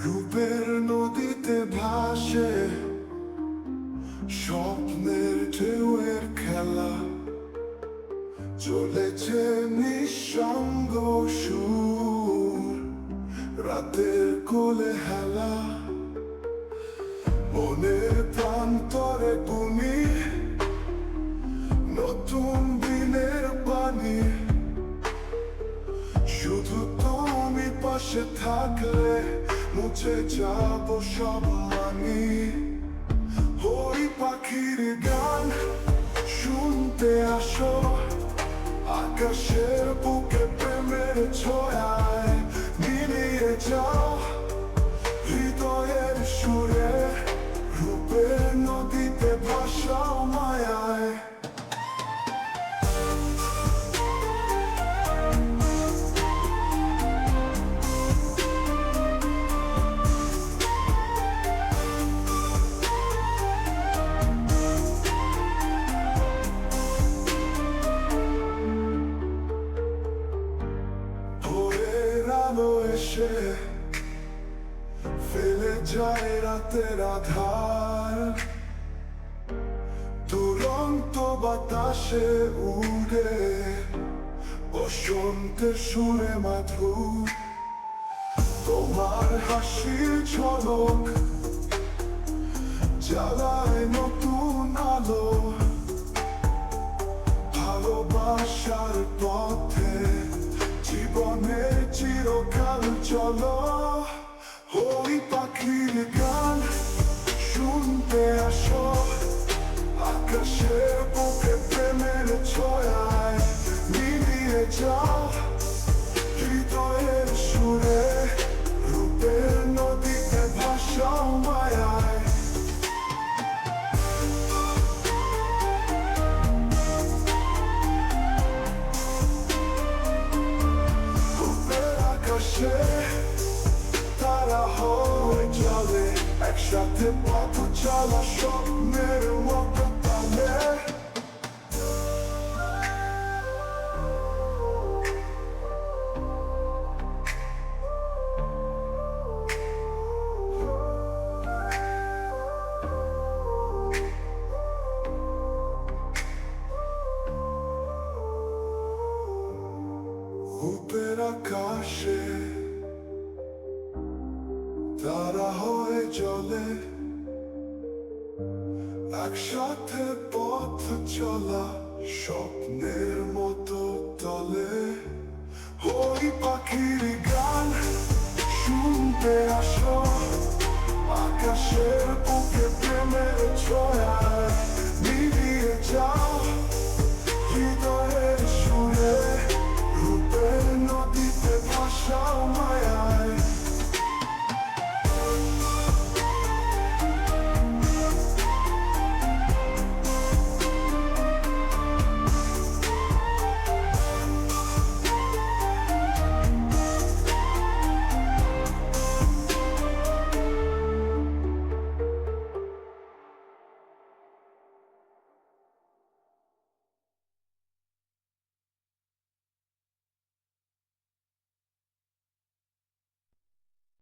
রূপের নদীতে ভাসে স্বপ্নের ঢেউয়ের খেলা। চলেছে নিঃসঙ্গ সুর, রাতের কোলে হেলা। মনের প্রান্তরে তুমি, নতুন দিনের পানি শুধু তুমি পাশে থাকলে মুছে যাব সব মানি ওই পাখির গান শুনতে আসো। আকাশের বুকে প্রেমের ছোঁয়ায় মিলিয়ে যাও। হৃদয়ের সুরে রূপের নদীতে ভাসাও মায়ায় আলো এসে ফেলে যায় রাতের আধার। দুরন্ত বাতাসে উড়ে বসন্তের সুরে মাধুর। তোমার হাসির ঝলক জ্বালায় নতুন আলো। ভালোবাসার পথে চলো ওই পাখির গান শুনতে আসো। আকাশের বুকে প্রেমের ছোঁয়ায় মিলিয়ে যাও। হৃদয়ের সুরে রূপের নদীতে ভাসাও মায়ায়। উপরের চলে একসাথে পথ চলা স্বপ্নের মতো তালে চলে, একসাথে পথ চলা স্বপ্নের মতো তলে। হই পাখির গান শুনতে আসো, আকাশের বুকে প্রেমের ছয়া মিলিয়ে যাও। হৃদয়ের সুরে রূপের নদীতে ভাসাও